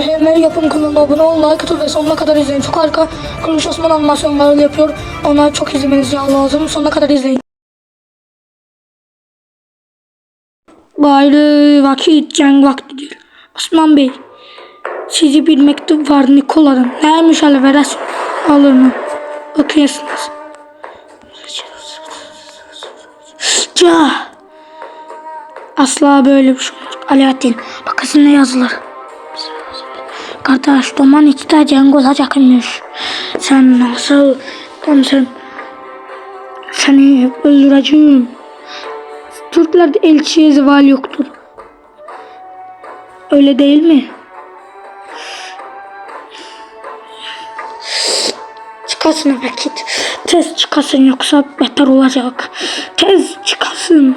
Bismillahirrahmanirrahim. Yapım kanalına abone ol, like atın ve sonuna kadar izleyin. Çok harika. Kılıç Osman animasyonları yapıyor. Ona çok izlemeniz lazım. Sonuna kadar izleyin. Gayrı vakit cenk vaktidir. Osman Bey, sizi bir mektup var Nikola'dan. Neymiş hele veres? Alır mı? Okuyasınız. Ca. Asla böyle bir şey olmaz. Alaaddin, bakasın ne yazılır. Kardeş, duman içte cenk olacakmış. Sen nasıl, tam sen, seni öldüreceğim. Türklerde elçiye zeval yoktur. Öyle değil mi? Çıkasın vakit. Tez çıkasın yoksa beter olacak. Tez çıkasın.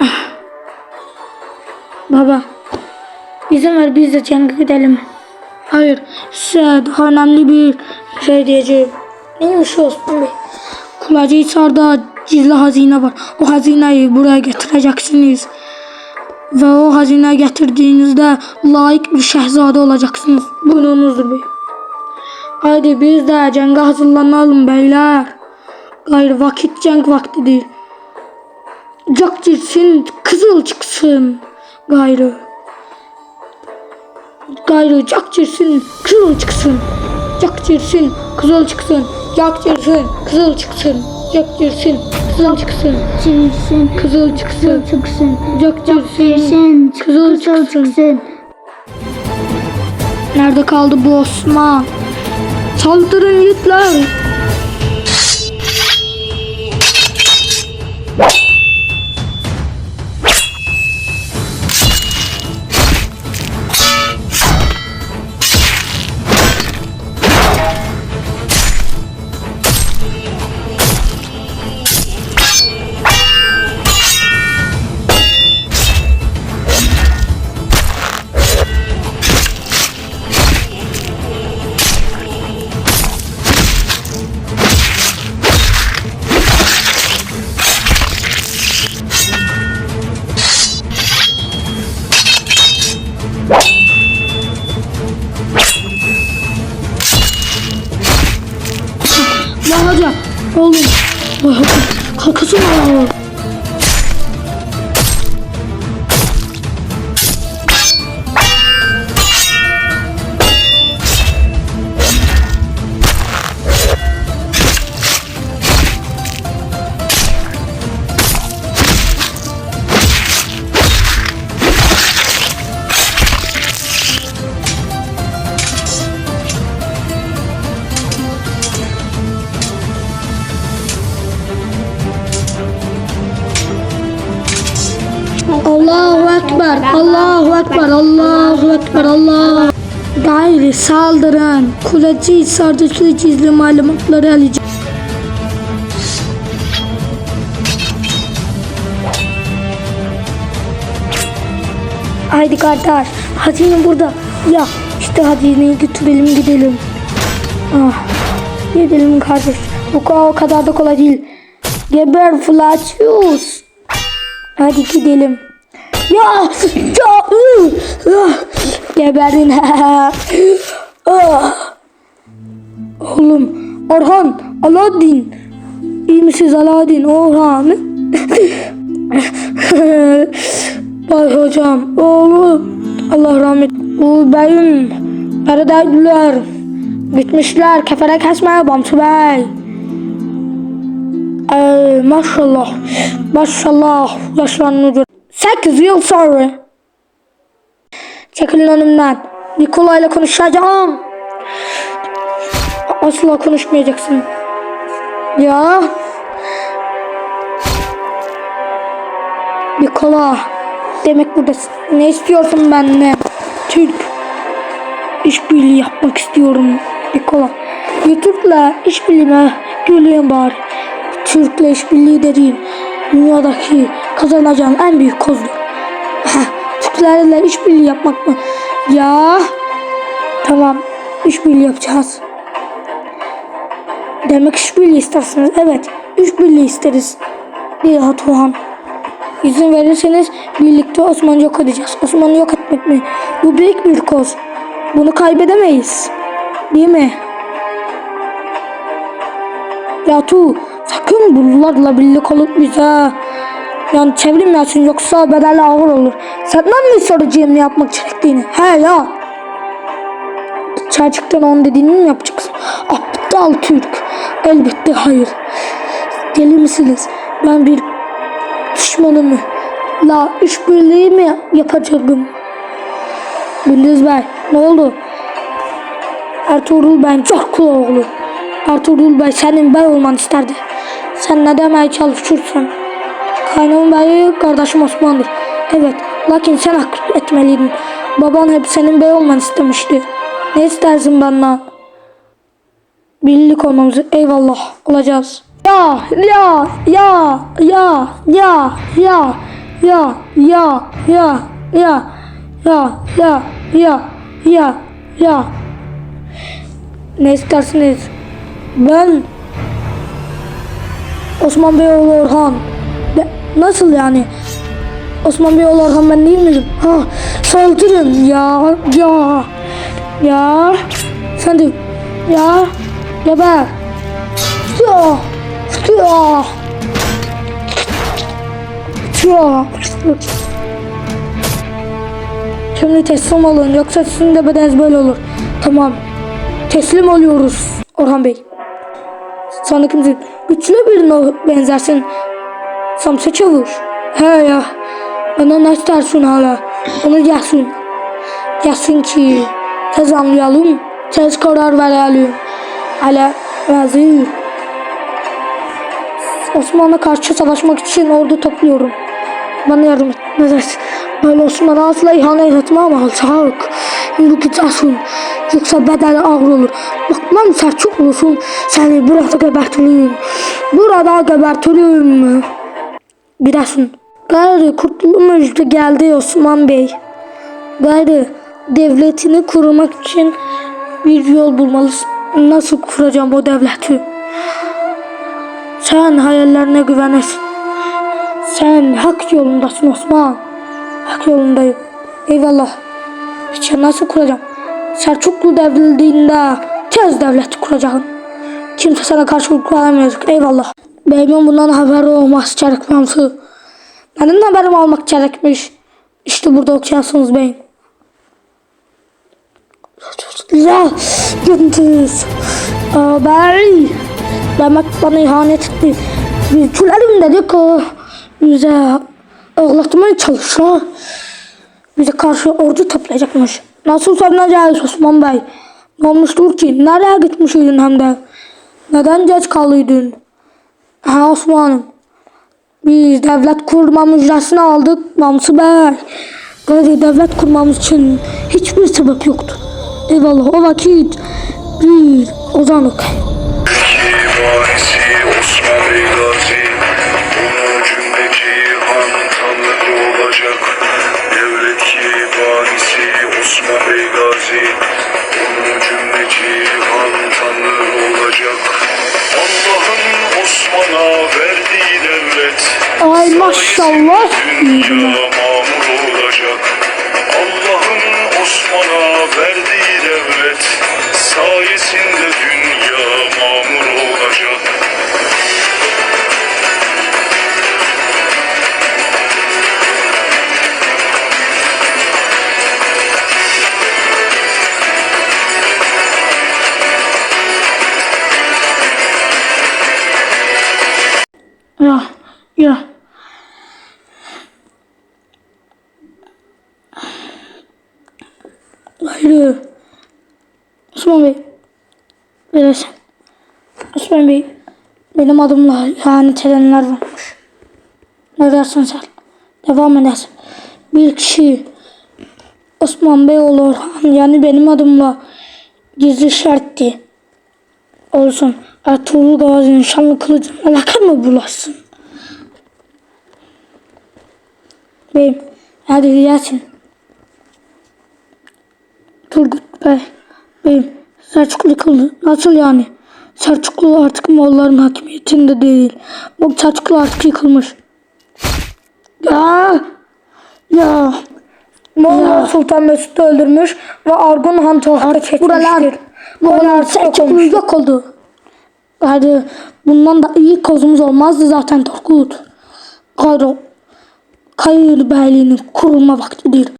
Ah. Baba. İzin ver biz de cenge gidelim. Hayır. Size daha önemli bir şey diyeceğim. Neymiş Osman Bey? Kulacıhisar'da gizli hazine var. O hazineyi buraya getireceksiniz. Ve o hazine getirdiğinizde layık bir şehzade olacaksınız. Buyurunuzdur bey. Haydi biz de cenge hazırlanalım beyler. Gayrı vakit cenk vaktidir. Cak girsin, kızıl çıksın. Gayrı. Gayrı cak girsin, kızıl çıksın. Cak girsin, kızıl çıksın. Cak girsin, kızıl çıksın. Cak girsin, kızıl çıksın. Çirsin, Kızıl çıksın. çıksın. Çirsin, kızıl çıksın. Nerede kaldı bu Osman? Saldırın yiğitler. Ekber, Allah. Gayri saldırın. Kuleci Hisar'daki gizli malumatları alacak. Haydi kardeş, hazine burada. Ya işte hazineyi götürelim gidelim. Ah, gidelim kardeş. Bu o kadar da kolay değil. Geber Flacius. Hadi gidelim. Ya, ya. Geberdin. Ah. Oğlum, Orhan, Aladdin. İyi misiniz Aladdin, Orhan? Bay hocam, oğlum. Allah rahmet. Bu beyim, neredeydiler? Gitmişler, kefere kesmeye Bamsı Bey. Ee, maşallah. Maşallah. Yaşlanıyor. 8 yıl sonra. Çekilin önümden. Nikola ile konuşacağım. Asla konuşmayacaksın. Ya. Nikola. Demek buradasın. Ne istiyorsun benden? Türk. İşbirliği yapmak istiyorum. Nikola. Türk'le işbirliğine gülüyorum bari. Türk'le işbirliği dediğim dünyadaki kazanacağım en büyük kozdur. Türklerle işbirliği yapmak mı? Ya tamam işbirliği yapacağız. Demek işbirliği istersiniz. Evet işbirliği isteriz. Diye Tuhan. İzin verirseniz birlikte Osman'ı yok edeceğiz. Osman'ı yok etmek mi? Bu büyük bir koz. Bunu kaybedemeyiz. Değil mi? Ya tu sakın bunlarla birlik olup bize yani çevirmeyesin yoksa bedeli ağır olur. Senden mi soracağım ne yapmak gerektiğini? He ya. Gerçekten onun dediğini mi yapacaksın? Aptal Türk. Elbette hayır. Deli misiniz? Ben bir düşmanımı la işbirliği mi yapacağım? Gündüz Bey ne oldu? Ertuğrul Bey çok kul oğlu. Ertuğrul Bey senin bey olman isterdi. Sen ne demeye çalışıyorsun? Kaynağın beyi kardeşim Osman'dır. Evet lakin sen hak etmeliydin. Baban hep senin bey olman istemişti. Ne istersin benden? Birlik olmamızı eyvallah olacağız. Ya ya ya ya ya ya ya ya ya ya ya ya ya ya ya ne istersiniz? Ben Osman Beyoğlu Orhan. Nasıl yani? Osman Beyoğlu Orhan ben değil miyim? Ha, saldırın ya ya ya sen de ya geber ya ya ya Şimdi teslim olun yoksa sizin de bedeniniz böyle olur. Tamam. Teslim oluyoruz Orhan Bey. Sana kimsin? Güçlü birine benzersin. Samsa çavuş. He ya. Bana istersin hala? Onu gelsin. Gelsin ki tez anlayalım. Tez karar verelim. Hala vezir. Osman'a karşı savaşmak için ordu topluyorum. Bana yardım et. Ne dersin? Ben Osman'a asla ihanet etmem alçak. Yürü gideceksin. Yoksa bedeli ağır olur. Bak ben Selçuklusun. Seni burada gebertirim. Burada gebertirim. Gidersin. Gayrı kurtulma müjde geldi Osman Bey. Gayrı devletini kurmak için bir yol bulmalısın. Nasıl kuracağım o devleti? Sen hayallerine güvenesin. Sen hak yolundasın Osman. Hak yolundayım. Eyvallah. Peki nasıl kuracağım? Selçuklu devrildiğinde tez devlet kuracağım. Kimse sana karşılık alamayacak. Eyvallah. Beyimin bundan haberi olmaz gerekmemsi. Benim de haberim olmak gerekmiş. İşte burada okuyorsunuz beyim. Ya gündüz. Bey. Demek bana ihanet etti. Büyüklerim dedi ki bize ağlatmaya çalışıyor. Bize karşı ordu toplayacakmış. Nasıl savunacağız Osman Bey? Ne olmuştur ki? Nereye gitmişydin hem de? Neden geç kalıyordun? Ha Osman'ım. Biz devlet kurma müjdesini aldık Mamsı Bey. Böyle devlet kurmamız için hiçbir sebep yoktu. Eyvallah o vakit bir ozanlık. Kivarisi Osman Bey Gazi Ay maşallah. Olacak Allah'ın Osman'a verdiği devlet Sayesinde dünya mamur olacak Ya ya. Hayır. Osman Bey. Biraz. Osman Bey. Benim adımla ihanet edenler varmış. Ne dersin sen? Devam edersin. Bir kişi Osman Bey olur. Yani benim adımla gizli şarttı. Olsun. Ertuğrul Gazi'nin şanlı kılıcına lakar mı bulaşsın? Beyim. Hadi gelsin. Turgut Bey. Beyim. Selçuklu yıkıldı. Nasıl yani? Selçuklu artık Moğolların hakimiyetinde değil. Bu Selçuklu artık yıkılmış. Ya. Ya. Moğol Sonra Sultan Mesut'u öldürmüş ve Argun Han tahta çekmiştir. Buralar Buralar Moğollar Selçuklu yok oldu. Hadi bundan da iyi kozumuz olmazdı zaten Turgut. Gayrı Kayır Beyliğinin kurulma vaktidir.